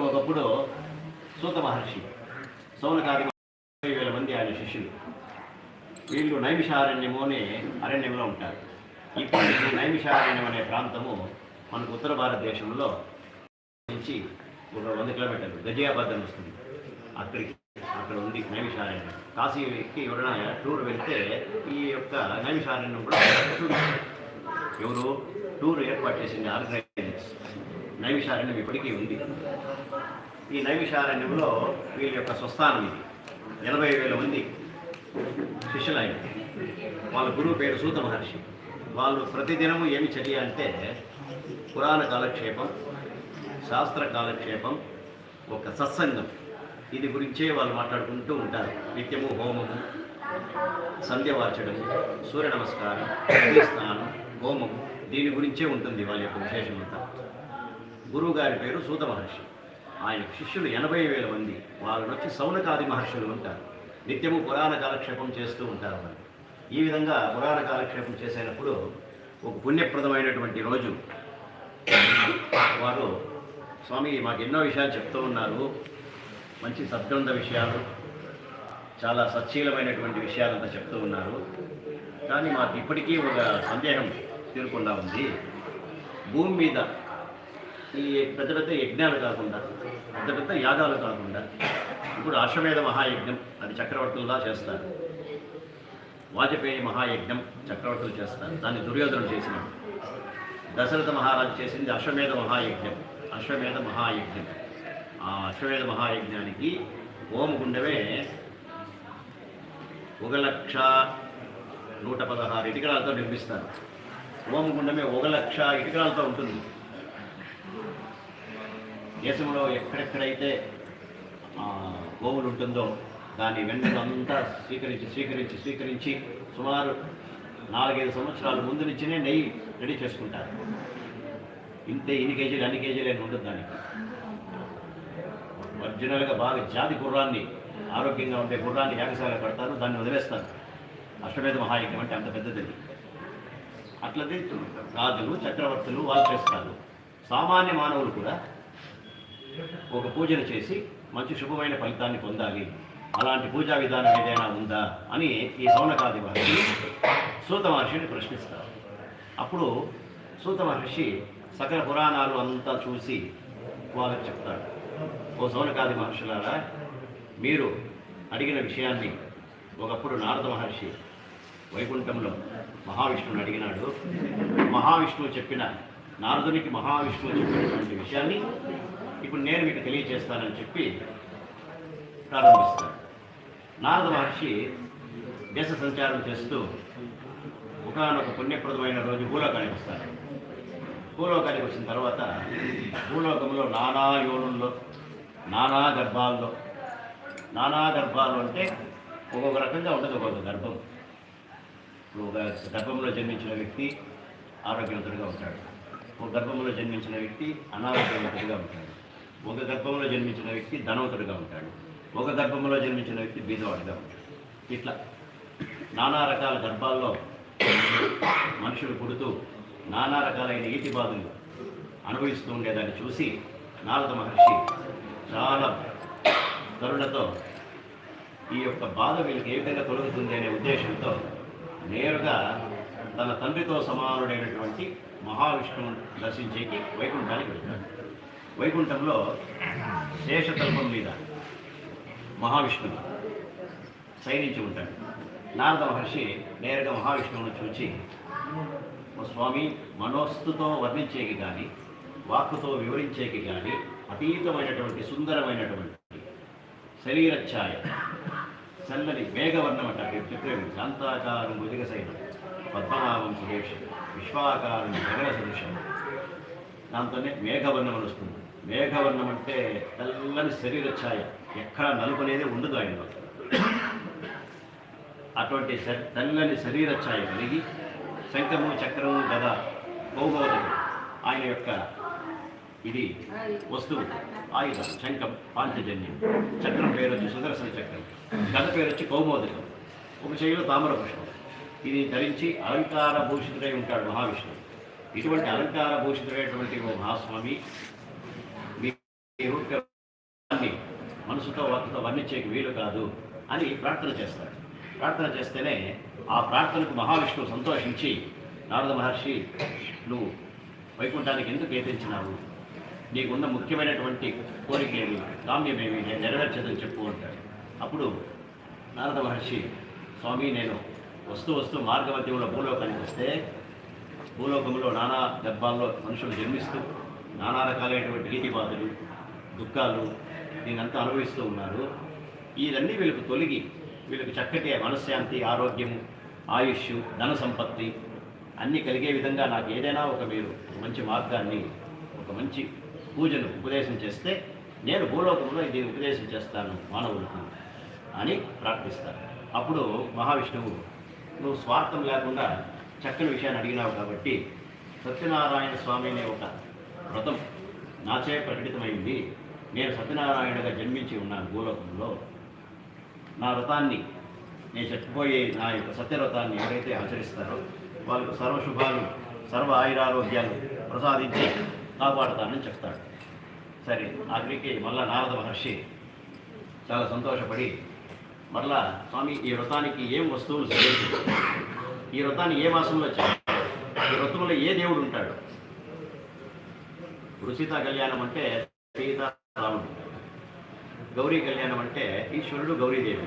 ఒకప్పుడు సూత మహర్షి సౌనకాది ఇరవై వేల మంది ఆయన శిష్యులు. వీళ్ళు నైమిషారణ్యము అనే అరణ్యంలో ఉంటారు. ఇప్పుడు ఈ నైమిషారణ్యం అనే ప్రాంతము మనకు ఉత్తర భారతదేశంలో నుంచి ఒక వంద కిలోమీటర్లు గజియాబాద్ అని వస్తుంది. అక్కడికి అక్కడ ఉంది నైమిషారణ్యం. కాశీకి ఎవరైనా టూర్ వెళ్తే ఈ యొక్క నైమిషారణ్యం కూడా ఎవరు టూర్ ఏర్పాటు చేసింది ఆర్గనైజ్ నైమిషారణ్యం ఇప్పటికీ ఉంది. ఈ నైమిషారణ్యంలో వీళ్ళ యొక్క స్వస్థానం ఇది. ఎనభై వేల మంది శిష్యులైన వాళ్ళ గురువు పేరు సూత మహర్షి. వాళ్ళు ప్రతిదినము ఏమి చర్య అంటే పురాణ కాలక్షేపం శాస్త్ర కాలక్షేపం ఒక సత్సంగం. ఇది గురించే వాళ్ళు మాట్లాడుకుంటూ ఉంటారు. నిత్యము హోమము సంధ్య వార్చడము సూర్య నమస్కారం స్నానం హోమము. దీని గురించే ఉంటుంది వాళ్ళ యొక్క విశేషమంతా. గురువు గారి పేరు సూత మహర్షి. ఆయన శిష్యులు ఎనభై వేల మంది. వాళ్ళని వచ్చి సౌనకాది మహర్షులు ఉంటారు. నిత్యము పురాణ కాలక్షేపం చేస్తూ ఉంటారు వాళ్ళు. ఈ విధంగా పురాణ కాలక్షేపం చేసేటప్పుడు ఒక పుణ్యప్రదమైనటువంటి రోజు. వారు స్వామి మాకు ఎన్నో విషయాలు చెప్తూ ఉన్నారు. మంచి సద్గ్రంథ విషయాలు చాలా సచ్చీలమైనటువంటి విషయాలంతా చెప్తూ ఉన్నారు. కానీ మాకు ఇప్పటికీ ఒక సందేహం తీరకుండా ఉంది. భూమి మీద ఈ పెద్ద పెద్ద యజ్ఞాలు కాకుండా పెద్ద పెద్ద యాగాలు కాకుండా ఇప్పుడు అశ్వమేధ మహాయజ్ఞం అది చక్రవర్తులుగా చేస్తారు. వాజపేయి మహాయజ్ఞం చక్రవర్తులు చేస్తారు. దాన్ని దుర్యోధనుడు చేసినాడు. దశరథ మహారాజు చేసింది అశ్వమేధ మహాయజ్ఞం అశ్వమేధ మహాయజ్ఞం. ఆ అశ్వమేధ మహాయజ్ఞానికి హోమగుండమే ఒక లక్ష నూట పదహారు ఇటుకరాలతో నిర్మిస్తారు. హోమగుండమే ఒక లక్ష ఇటుకరాలతో ఉంటుంది. దేశంలో ఎక్కడెక్కడైతే గోవులు ఉంటుందో దాన్ని వెంటనంతా స్వీకరించి స్వీకరించి స్వీకరించి సుమారు నాలుగైదు సంవత్సరాల ముందు నుంచినే నెయ్యి రెడీ చేసుకుంటారు. ఇంతే ఇన్ని కేజీలు అన్ని కేజీలు అని ఉంటుంది దానికి. ఒరిజినల్గా బాగా జాతి గుర్రాన్ని ఆరోగ్యంగా ఉండే గుర్రాన్ని యాగశాల కడతారు దాన్ని వదిలేస్తారు. అష్టమేధ మహాయజ్ఞం అంటే అంత పెద్దది. అట్లది రాజులు చక్రవర్తులు వాళ్ళు చేస్తారు. సామాన్య మానవులు కూడా ఒక పూజను చేసి మంచి శుభమైన ఫలితాన్ని పొందాలి. అలాంటి పూజా విధానం ఏదైనా ఉందా అని ఈ సౌనకాది మహర్షి సూత మహర్షిని ప్రశ్నిస్తారు. అప్పుడు సూత మహర్షి సకల పురాణాలు అంతా చూసి వాళ్ళకి చెప్తాడు. ఓ సౌనకాది మహర్షులారా మీరు అడిగిన విషయాన్ని ఒకప్పుడు నారద మహర్షి వైకుంఠంలో మహావిష్ణువుని అడిగినాడు. మహావిష్ణువు చెప్పిన నారదునికి మహావిష్ణువు చెప్పినటువంటి విషయాన్ని ఇప్పుడు నేను మీకు తెలియజేస్తానని చెప్పి ప్రారంభిస్తాను. నారద మహర్షి దేశ సంచారం చేస్తూ ఒకనొక పుణ్యప్రదమైన రోజు భూలోకానికి వస్తారు. భూలోకానికి వచ్చిన తర్వాత భూలోకంలో నానా యోనుల్లో నానా గర్భాల్లో నానా గర్భాలు అంటే ఒక్కొక్క రకంగా ఉంటుంది ఒక్కొక్క గర్భం. ఇప్పుడు ఒక గర్భంలో జన్మించిన వ్యక్తి ఆరోగ్యవంతుడిగా ఉంటాడు. ఒక గర్భంలో జన్మించిన వ్యక్తి అనారోగ్యవంతుడిగా ఉంటాడు. ఒక గర్భంలో జన్మించిన వ్యక్తి ధనవంతుడిగా ఉంటాడు. ఒక గర్భంలో జన్మించిన వ్యక్తి బీదవాడిగా ఉంటాడు. ఇట్లా నానా రకాల గర్భాల్లో మనుషులు పుడుతూ నానా రకాలైన ఈతి బాధలు అనుభవిస్తూ ఉండేదాన్ని చూసి నారద మహర్షి చాలా కరుణతో ఈ యొక్క బాధ వీళ్ళకి ఏ విధంగా తొలగుతుంది అనే ఉద్దేశంతో నేరుగా తన తండ్రితో సమానుడైనటువంటి మహావిష్ణువుని దర్శించేకి వైకుంఠానికి వెళ్తాడు. వైకుంఠంలో శేషతల్పం మీద మహావిష్ణువు శయనించి ఉంటాడు. నారద మహర్షి నేరుగా మహావిష్ణువును చూచి "ఓ స్వామి మనోస్తుతో వర్ణించేకి కానీ వాక్కుతో వివరించేకి కానీ అతీతమైనటువంటి సుందరమైనటువంటి శరీర ఛాయ చల్లని మేఘవర్ణం అంటారు చెప్పేది శాంతాకారం ముదిగ సైనం పద్మనాభం సురేష్ విశ్వాకారం జగన సదృశం దాంతోనే మేఘవర్ణం వస్తుంది. మేఘవర్ణం అంటే తెల్లని శరీర ఛాయ ఎక్కడ నలుపు అనేది ఉండదు ఆయనలో అటువంటి శ- తెల్లని శరీర ఛాయ కలిగి శంఖము చక్రము గద కౌమోదకం ఆయన యొక్క ఇది వస్తువు. ఆయుధం శంఖం పాంచజన్యం. చక్రం పేరు వచ్చి సుదర్శన చక్రం. గద పేరు వచ్చి కౌమోదకం. ఒక చెయ్యిలో తామర పుష్పం ఇది ధరించి అలంకార భూషితుడై ఉంటాడు మహావిష్ణువు. ఇటువంటి అలంకార భూషితుడైనటువంటి మహాస్వామి మనసుతో వాటితో వర్ణించేకి వీలు కాదు అని ప్రార్థన చేస్తాడు ప్రార్థన చేస్తేనే ఆ ప్రార్థనకు మహావిష్ణువు సంతోషించి నారద మహర్షి నువ్వు వైకుంఠానికి ఎందుకు ఏతించినావు నీకున్న ముఖ్యమైనటువంటి కోరిక ఏమి? కామ్యమేమి నేను నెరవేర్చదని చెప్పు అంటాడు. అప్పుడు నారద మహర్షి స్వామి నేను వస్తూ వస్తూ మార్గమధ్యంలో భూలోకానికి వస్తే భూలోకంలో నానా గర్భాల్లో మనుషులు జన్మిస్తూ నానా రకాలైనటువంటి రీతి బాధలు దుఃఖాలు దీనంతా అనుభవిస్తూ ఉన్నారు. ఇదన్నీ వీళ్ళకు తొలగి వీళ్ళకి చక్కటి మనశ్శాంతి ఆరోగ్యము ఆయుష్ ధన సంపత్తి అన్నీ కలిగే విధంగా నాకు ఏదైనా ఒక మీరు మంచి మార్గాన్ని ఒక మంచి పూజను ఉపదేశం చేస్తే నేను భూలోకంలో ఇది ఉపదేశం చేస్తాను మానవులకు అని ప్రార్థిస్తాను అప్పుడు మహావిష్ణువు నువ్వు స్వార్థం లేకుండా చక్కని విషయాన్ని అడిగినావు కాబట్టి సత్యనారాయణ స్వామి అనే ఒక వ్రతం నాచే ప్రకటితమైంది. నేను సత్యనారాయణగా జన్మించి ఉన్నాను భూలోకంలో. నా వ్రతాన్ని నేను చెప్పబోయే నా యొక్క సత్యవ్రతాన్ని ఎవరైతే ఆచరిస్తారో వాళ్ళకు సర్వశుభాలు సర్వ ఆయురారోగ్యాలు ప్రసాదించి కాపాడుతానని చెప్తాడు. సరే ఆఖరికి మళ్ళా నారద మహర్షి చాలా సంతోషపడి మరలా స్వామి ఈ వ్రతానికి ఏం వస్తువులు సమర్పించు ఈ వ్రతాన్ని ఏ మాసంలో చేయాలి? ఈ వ్రతంలో ఏ దేవుడు ఉంటాడు? రుచిత కళ్యాణం అంటే సీత గౌరీ కళ్యాణం అంటే ఈశ్వరుడు గౌరీదేవి.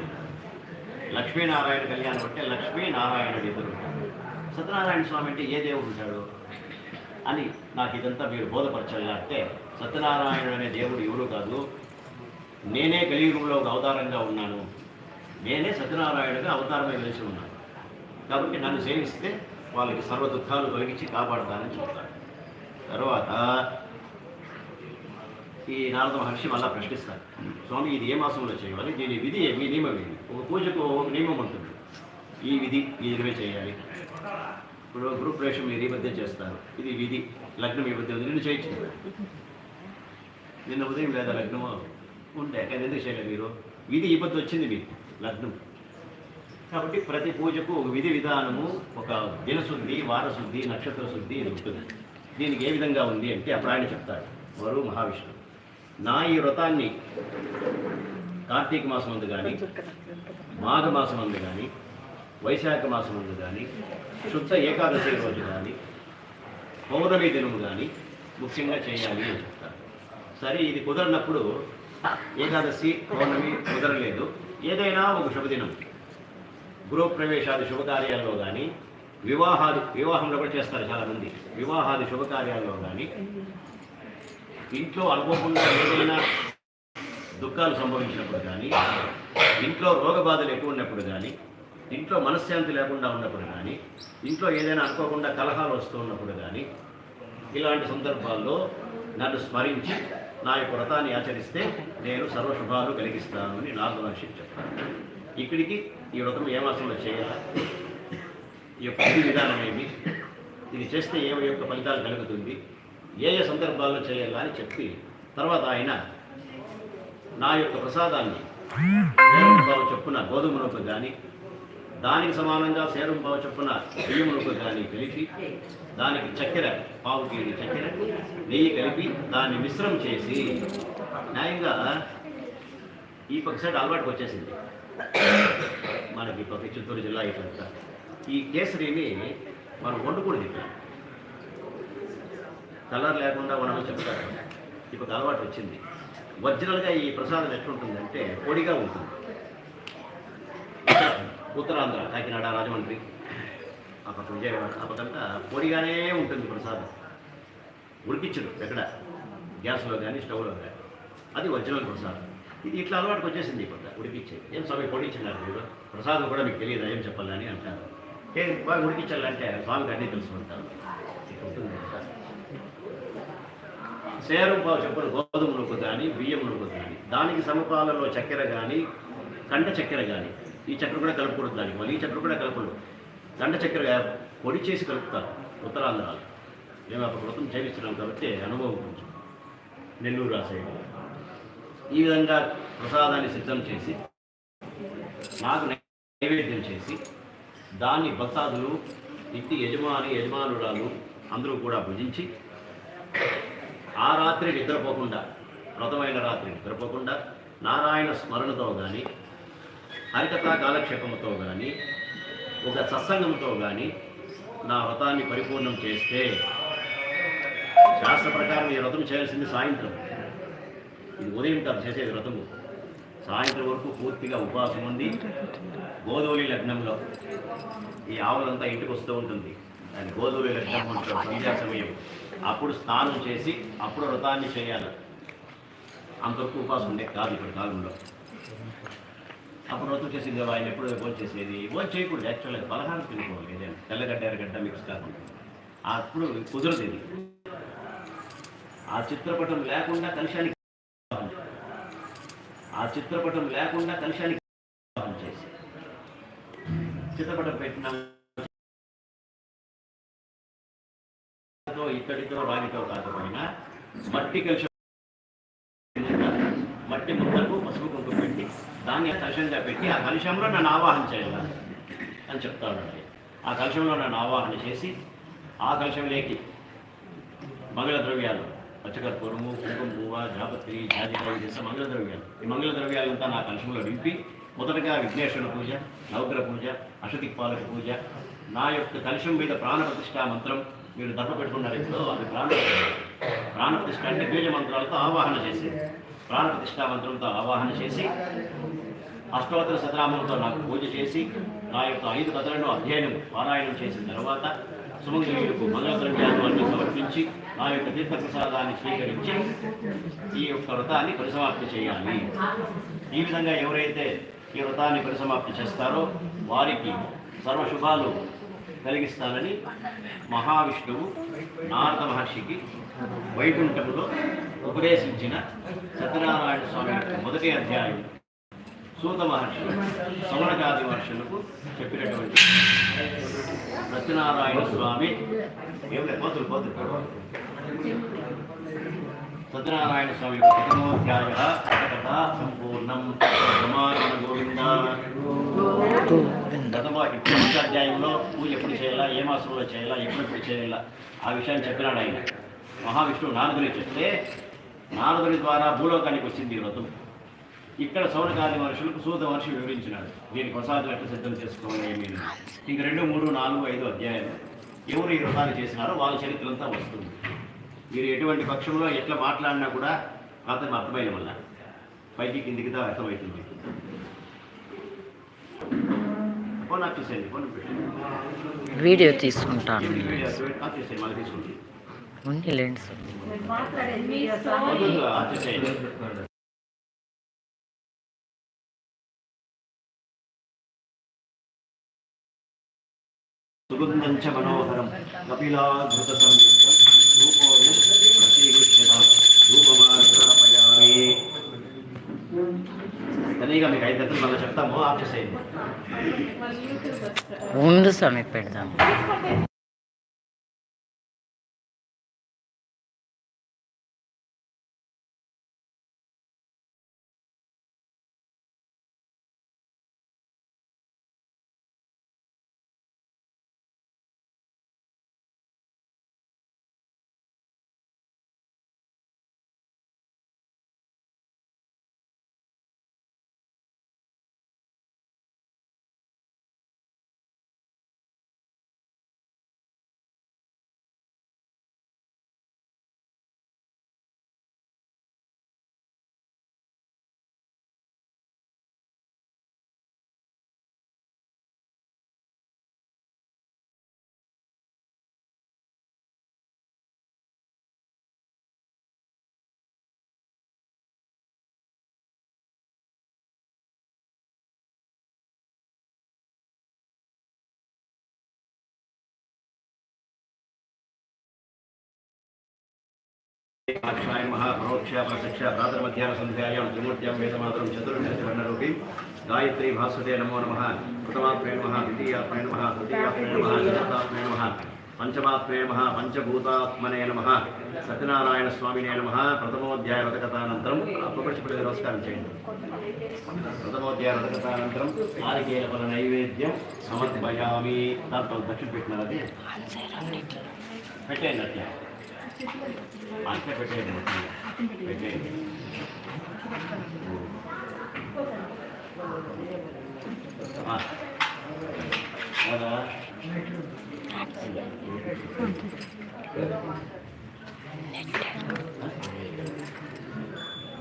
లక్ష్మీనారాయణ కళ్యాణం అంటే లక్ష్మీనారాయణుడు ఇద్దరు సత్యనారాయణ స్వామి అంటే ఏ దేవుడు ఉంటాడు? అని నాకు ఇదంతా మీరు బోధపరచాలి సత్యనారాయణుడు అనే దేవుడు ఎవరు కాదు. నేనే కలియుగంలో ఒక అవతారంగా ఉన్నాను. నేనే సత్యనారాయణుడిగా అవతారమై వెలిసి ఉన్నాను. కాబట్టి నన్ను సేవిస్తే వాళ్ళకి సర్వ దుఃఖాలు తొలగించి కాపాడతానని చెప్తాడు తర్వాత ఈ నారద మహర్షి మళ్ళా ప్రశ్నిస్తారు స్వామి ఇది ఏ మాసంలో చేయాలి? దీని విధి మీ నియమం ఏమి ఒక పూజకు ఒక నియమం ఉంటుంది. ఈ విధి ఈ ఇరవై చేయాలి. ఇప్పుడు గృహప్రవేశం మీరు ఈ మధ్య చేస్తారు. ఇది విధి లగ్నం ఈ మధ్య ఉంది. నిన్ను చేయొచ్చు నిన్న ఉదయం లేదా లగ్నము ఉంటే కానీ ఎందుకు చేయలేదు మీరు? విధి ఈ పద్ధతి వచ్చింది మీకు లగ్నం. కాబట్టి ప్రతి పూజకు ఒక విధి విధానము ఒక దినశుద్ధి వారశుద్ధి నక్షత్ర శుద్ధి ఇది ఉంటుంది. దీనికి ఏ విధంగా ఉంది అంటే అప్పుడు ఆయన చెప్తాడు వరు మహావిష్ణువు. నా ఈ వ్రతాన్ని కార్తీక మాసం అందు కానీ మాఘ మాసం అందు కానీ వైశాఖ మాసం అందు కానీ శుద్ధ ఏకాదశి రోజు కానీ పౌర్ణమి దినము కానీ ముఖ్యంగా చేయాలి అని చెప్తారు. సరే ఇది కుదరనప్పుడు ఏకాదశి పౌర్ణమి కుదరలేదు. ఏదైనా ఒక శుభదినం. గృహప్రవేశాది శుభకార్యాల్లో కానీ వివాహాది వివాహంలో కూడా చేస్తారు చాలామంది. వివాహాది శుభకార్యాల్లో కానీ ఇంట్లో అనుకోకుండా ఏదైనా దుఃఖాలు సంభవించినప్పుడు కానీ ఇంట్లో రోగ బాధలు ఎక్కువ ఉన్నప్పుడు కానీ ఇంట్లో మనశ్శాంతి లేకుండా ఉన్నప్పుడు కానీ ఇంట్లో ఏదైనా అనుకోకుండా కలహాలు వస్తూ ఉన్నప్పుడు కానీ ఇలాంటి సందర్భాల్లో నన్ను స్మరించి నా యొక్క వ్రతాన్ని ఆచరిస్తే నేను సర్వశుభాలు కలిగిస్తాను అని నాకు మహర్షి చెప్తాను ఇక్కడికి ఈ వ్రతం ఏ మాసంలో చేయాలా? ఈ యొక్క విధానం ఏమి? ఇది చేస్తే ఏ యొక్క ఫలితాలు కలుగుతుంది? ఏ ఏ సందర్భాల్లో చేయాలా అని చెప్పి తర్వాత ఆయన నా యొక్క ప్రసాదాన్ని సేరంబావు చొప్పున గోధుమ నూక కానీ దానికి సమానంగా సేరంబావు చొప్పున బియ్యం నూక కానీ కలిపి దానికి చక్కెర పావు కేజీ చక్కెర నెయ్యి కలిపి దాన్ని మిశ్రం చేసి న్యాయంగా ఈ పక్క సైడ్ అలవాటుకు వచ్చేసింది. మనకి పక్క చిత్తూరు జిల్లా ఇట్లా ఈ కేసరిని మనం వండుకూడదు ఇక్కడ కలర్ లేకుండా మనం చెప్తారు. ఇప్పుడు అలవాటు వచ్చింది. ఒరిజినల్గా ఈ ప్రసాదం ఎట్లుంటుందంటే పొడిగా ఉంటుంది. ఉత్తరాంధ్ర కాకినాడ రాజమండ్రి ఆ పక్క విజయవాడ ఆ పక్కంతా పొడిగానే ఉంటుంది ప్రసాదం. ఉడికించడు ఎక్కడ? గ్యాస్లో కానీ స్టవ్లో కానీ అది ఒరిజినల్ ప్రసాదం. ఇది ఇట్లా అలవాటుకు వచ్చేసింది ఈ పక్క ఉడికిచ్చేది. ఏం స్వామి పొడిచ్చినారు మీరు? ప్రసాదం కూడా మీకు తెలియదు? ఏం చెప్పాలని అంటారు. ఏం బాగా ఉడికించాలంటే స్వామికి అన్నీ తెలుసుకుంటాను ఉంటుంది కదా చెప్పిన పావు గోధుమ నూకు కానీ బియ్యం నూకు కానీ దానికి సమపాలలో చక్కెర కానీ కండ చక్కెర కానీ ఈ చక్కెర కూడా కలుపుకూడదు దానికి మళ్ళీ ఈ చక్కెర కూడా కలపకూడదు కండ చక్కెర పొడి చేసి కలుపుతారు ఉత్తరాంధ్రాలు మేము అప్పుడు వ్రతం చేయిస్తున్నాం కాబట్టి అనుభవం కొంచెం నెల్లూరు రాసేది ఈ విధంగా ప్రసాదాన్ని సిద్ధం చేసి నాకు నైవేద్యం చేసి దాన్ని భక్తాదులు ఇంటి యజమాని యజమానురాలు అందరూ కూడా భుజించి ఆ రాత్రి నిద్రపోకుండా వ్రతమైన రాత్రి నిద్రపోకుండా నారాయణ స్మరణతో కానీ హరికథా కాలక్షేపంతో కానీ ఒక సత్సంగంతో కానీ నా వ్రతాన్ని పరిపూర్ణం చేస్తే శాస్త్ర ప్రకారం ఈ వ్రతం చేయాల్సింది సాయంత్రం. ఇది ఉదయం కాదు చేసేది వ్రతము. సాయంత్రం వరకు పూర్తిగా ఉపవాసం ఉంది గోధూలి లగ్నంలో ఈ ఆవులంతా ఇంటికి వస్తూ ఉంటుంది. దాని గోధూలి లగ్నం అంటారు సంధ్యా సమయం. అప్పుడు స్నానం చేసి అప్పుడు వ్రతాన్ని చేయాలి. అంతవరకు ఉపాసం ఉండే కాదు ఇప్పుడు కాలంలో. అప్పుడు వ్రతం చేసింది ఆయన ఎప్పుడు భోజనం చేసేది. భోజనం చేయకూడదు యాక్చువల్గా పలహారం తినుకోవాలి ఏదైనా తెల్లగడ్డ ఎర్రగడ్డ మిక్స్ కాకుండా అప్పుడు కుదరదు ఇది. ఆ చిత్రపటం లేకుండా కలుషానికి ఆ చిత్రపటం లేకుండా కలిశానికి చేసి. చిత్రపటం పెట్టిన ఇత్తడితో రాగితో కాకపోయినా మట్టి కలుషం మట్టి ముద్దకు పసుపు కుంకుమ పెట్టి దాన్ని కలుషంగా పెట్టి ఆ కలుషంలో నన్ను ఆవాహన చేయాలి అని చెప్తాడు ఆ కలుషంలో నన్ను ఆవాహన చేసి ఆ కలుషంలోకి మంగళ ద్రవ్యాలు పచ్చకర్పూరము కుంకుమ పువ్వ జాపత్రి జాజికాయ చేసే మంగళ ద్రవ్యాలు. ఈ మంగళ ద్రవ్యాలంతా నా కలుషంలో నింపి మొదటగా విఘ్నేశ్వర పూజ నవగ్రహ పూజ అషతిక్పాలక పూజ నా యొక్క కలుషం మీద ప్రాణ ప్రతిష్ఠా మంత్రం మీరు దప్ప పెట్టుకున్నారు ఇప్పుడు అది ప్రాణ ప్రాణప్రతిష్ఠ అంటే బీజ మంత్రాలతో ఆవాహన చేసి ప్రాణప్రతిష్ఠా మంత్రంతో ఆవాహన చేసి అష్టోత్తర శతనామంతో నాకు పూజ చేసి నా యొక్క ఐదు కథలను అధ్యయనం పారాయణం చేసిన తర్వాత సుమంగళీయులకు మంగళ సమర్పించి నా యొక్క తీర్థప్రసాదాన్ని స్వీకరించి ఈ యొక్క వ్రతాన్ని పరిసమాప్తి చేయాలి. ఈ విధంగా ఎవరైతే ఈ వ్రతాన్ని పరిసమాప్తి చేస్తారో వారికి సర్వశుభాలు. కలిగిస్తానని మహావిష్ణువు నారద మహర్షికి వైకుంఠంలో ఉపదేశించిన సత్యనారాయణ స్వామి యొక్క మొదటి అధ్యాయం. సూత మహర్షి సమణకాది మహర్షులకు చెప్పినటువంటి సత్యనారాయణ స్వామి ఏమిలే పోతులు పోతులు సత్యనారాయణ స్వామి యొక్క ప్రథమోధ్యాయ కథ సంపూర్ణం. సమాగమ గోవింద. గతంలో ఇప్పుడు అధ్యాయంలో పూజ ఎప్పుడు చేయాలా ఏ మాసంలో చేయాలా ఎప్పుడెప్పుడు చేయాలా ఆ విషయాన్ని చెప్పినాడు ఆయన. మహావిష్ణువు నారదుని చెప్తే నారదుని ద్వారా భూలోకానికి వచ్చింది ఈ వ్రతం. ఇక్కడ సౌరకాది మనుషులకు సూత మహర్షి వివరించినాడు. దీని కొనసాగులు ఎట్లా సిద్ధం చేసుకోవాలి మీరు ఇంక రెండు మూడు నాలుగు ఐదు అధ్యాయాలు. ఎవరు ఈ వ్రతాలు చేసినారో వాళ్ళ చరిత్ర అంతా వస్తుంది. మీరు ఎటువంటి పక్షంలో ఎట్లా మాట్లాడినా కూడా అతను అర్థమైన వల్ల. పైకి కిందికి దా అర్థమవుతుంది. వీడియో తీసుకుంటాను. ఉంది లెన్స్. వద్దు, ఆఫ్ చేసేయండి సుగంధం చ మనోహరం కపిలాధృత రూపోయం ప్రతిగృహ్యత ఉంది స్వామి పెడదాం సాక్షాయ మహాపరోక్ష ప్రత్యక్ష ప్రాతర్ మధ్యాహ్న సంధ్యాయాం త్రిమూర్త్యాం వేదమాతరం చతుర్వింశతివర్ణరూపీ గాయత్రి భాస్వతే నమో నమ. ప్రథమాత్మే నమ. ద్వితీయాత్మే నమ. తృతీయాత్మే నమ. చతుర్థాత్మే నమ. పంచమాత్మే నమ. పంచభూతాత్మనే నమ. సత్యనారాయణ స్వామినే నమ. ప్రథమోధ్యాయ వ్రతకథానంతరం అప్పపడిచిపడి నమస్కారం చేయండి. ప్రథమోధ్యాయ వ్రతకథానంతరం ఆరికేల ఫల నైవేద్యం సమర్పయామి. దాంట్లో దక్షిణ పెట్టినారు అది పెట్టేయండి అట్లా. అట్లా పెట్టేయండి మొత్తంగా పెట్టేయండి. ఆ. కదా?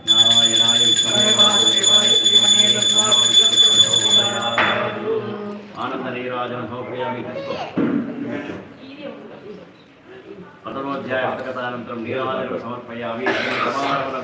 నారాయణాయ విష్ణువే వాసుదేవాయ ధీమహి తన్నో ప్రచోదయాత్. ఆనంద నీరాజన సమర్పయామి తీసుకో ప్రథమోధ్యాయ పథకతానంతరం నీరాజన సమర్పయామి శ్రీ రమారమణ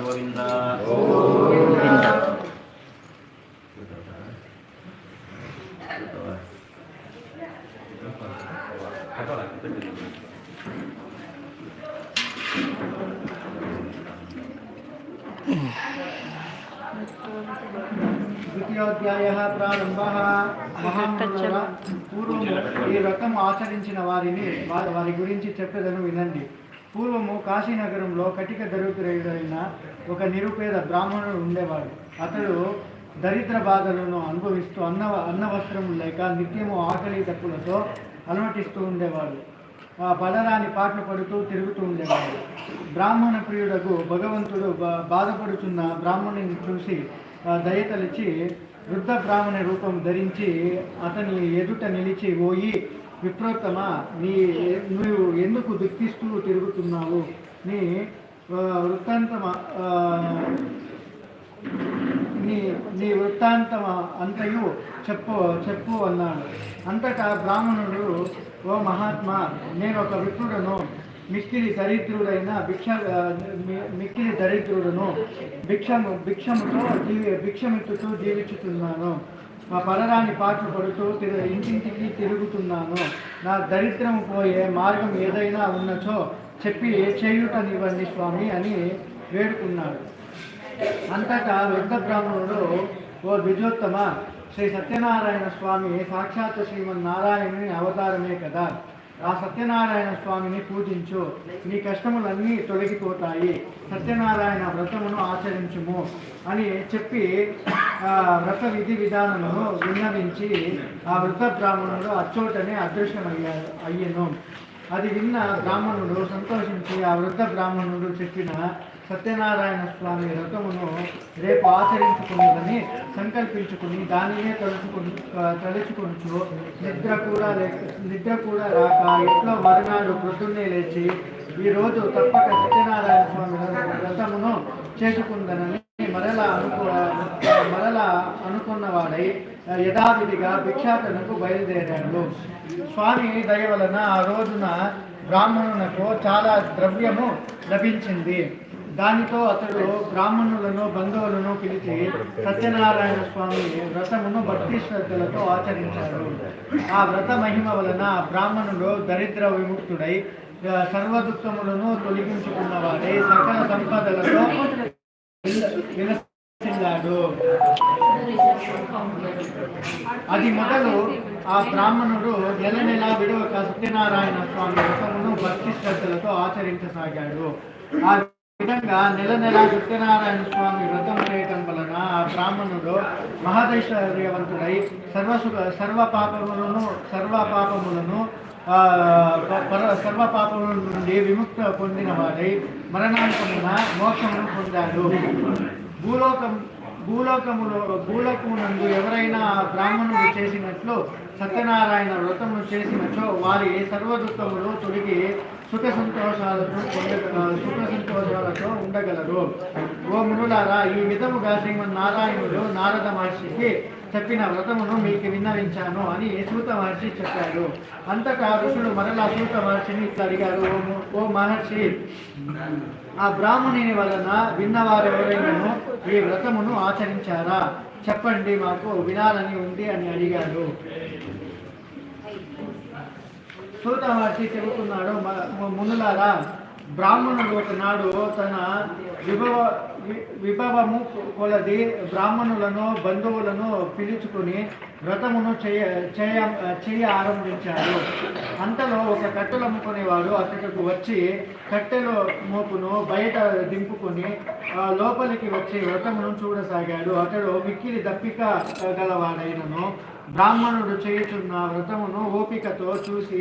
పూర్వము ఈ వ్రతం ఆచరించిన వారిని వారి వారి గురించి చెప్పేదను వినండి. పూర్వము కాశీనగరంలో కటిక దరిద్రుడైన ఒక నిరుపేద బ్రాహ్మణుడు ఉండేవాడు. అతడు దరిద్ర బాధలను అనుభవిస్తూ అన్న అన్నవస్త్రము లేక నిత్యము ఆకలి తప్పులతో అలమటిస్తూ ఉండేవాడు. ఆ పాటలు పడుతూ తిరుగుతూ ఉండేవాడు. బ్రాహ్మణ ప్రియుడకు భగవంతుడు బా- బాధపడుతున్న బ్రాహ్మణుని చూసి దయతలిచి వృద్ధ బ్రాహ్మణ రూపం ధరించి అతని ఎదుట నిలిచి పోయి విప్రోత్తమ నీ నువ్వు ఎందుకు దుఃఖిస్తూ తిరుగుతున్నావు? నీ వృత్తాంతమ ఆ, నీ నీ వృత్తాంతం అంతయు చెప్పు చెప్పు అన్నాడు. అంతటా బ్రాహ్మణుడు ఓ మహాత్మా నేను ఒక విప్రుడను మిక్కిలి దరిద్రుడైన భిక్ష మిక్కిలి దరిద్రుడును భిక్షము భిక్షముతో జీవి భిక్షమిత్తుతూ జీవించుతున్నాను. మా పరరాని పాటలు పడుతూ తిరు ఇంటింటికి తిరుగుతున్నాను. నా దరిద్రము పోయే మార్గం ఏదైనా ఉన్నచో చెప్పి చేయుటనివ్వండి స్వామి అని వేడుకున్నాడు. అంతటా వృద్ధ బ్రాహ్మణుడు ఓ విజోత్తమ శ్రీ సత్యనారాయణ స్వామి సాక్షాత్ శ్రీమన్నారాయణుని అవతారమే కదా. ఆ సత్యనారాయణ స్వామిని పూజించు. నీ కష్టములన్నీ తొలగిపోతాయి. సత్యనారాయణ వ్రతమును ఆచరించుము అని చెప్పి ఆ వ్రత విధి విధానమును విన్నవించి ఆ వృద్ధ బ్రాహ్మణుడు అచ్చోటనే అదృశ్యమయ్యా అయ్యను. అది విన్న బ్రాహ్మణుడు సంతోషించి ఆ వృద్ధ బ్రాహ్మణుడు చెప్పిన సత్యనారాయణ స్వామి వ్రతమును రేపు ఆచరించుకున్నదని సంకల్పించుకుని దానినే తలుచుకుని తలుచుకుంటూ నిద్ర కూడా నిద్ర కూడా రాక ఇంట్లో మరునాడు పొద్దున్నే లేచి ఈ రోజు తప్పక సత్యనారాయణ స్వామి వ్రతమును చేసుకుందనని మరలా అనుకో మరలా అనుకున్నవాడై యథావిధిగా భిక్షాటనకు బయలుదేరాడు. స్వామి దయ వలన ఆ రోజున బ్రాహ్మణునకు చాలా ద్రవ్యము లభించింది. దానితో అతడు బ్రాహ్మణులను బంధువులను పిలిచి సత్యనారాయణ స్వామి వ్రతమును భక్తి శ్రద్ధలతో ఆచరించాడు. ఆ వ్రత మహిమ వలన బ్రాహ్మణుడు దరిద్ర విముక్తుడై ఆ, తొలగించుకున్న వారి తొలగించుకున్నవాడై సకల సంపదలతో విలసిల్లాడు అది మొదలు ఆ బ్రాహ్మణుడు నెల నెల విడవక సత్యనారాయణ స్వామి వ్రతమును భక్తి శ్రద్ధలతో ఆచరించసాగాడు. ఆ విధంగా నెల నెల సత్యనారాయణ స్వామి వ్రతం చేయటం వలన ఆ బ్రాహ్మణుడు మహదైశ్వర్యవంతుడై సర్వ సర్వ పాపములను సర్వ పాపములను సర్వ పాపముల నుండి విముక్త పొందిన వాడై మరణాంతమున మోక్షమును పొందాడు. భూలోకం భూలోకములో భూలోకమునందు ఎవరైనా ఆ బ్రాహ్మణుడు చేసినట్లు సత్యనారాయణ వ్రతము చేసినట్లు వారి సర్వ దుఃఖములు తొలగి సుఖ సంతోషాలతో సుఖ సంతోషాలతో ఉండగలరు. ఓ మునులారా ఈ విధముగా శ్రీమన్నారాయణుడు నారద మహర్షికి చెప్పిన వ్రతమును మీకు విన్నవించాను అని సూత మహర్షి చెప్పాడు. అంతటా ఋషుడు మరలా సూత మహర్షిని ఇట్లా అడిగారు. ఓ ఓ మహర్షి ఆ బ్రాహ్మణుని వలన విన్నవారు ఎవరైనాను ఈ వ్రతమును ఆచరించారా? చెప్పండి మాకు వినాలని ఉంది అని అడిగాడు. సూత మహర్షి చెబుతున్నాడు మునులారా బ్రాహ్మణుడు ఒకనాడు తన విభవ వి- విభవము కొలది బ్రాహ్మణులను బంధువులను పిలుచుకుని వ్రతమును చేయ చేయ చేయ ఆరంభించాడు. అంతలో ఒక కట్టెలు అమ్ముకునేవాడు అక్కడికి వచ్చి కట్టెలు మోపును బయట దింపుకొని లోపలికి వచ్చి వ్రతమును చూడసాగాడు. అతడు మిక్కిలి దప్పిక గలవాడైనను. బ్రాహ్మణుడు చేయుచున్న వ్రతమును ఓపికతో చూసి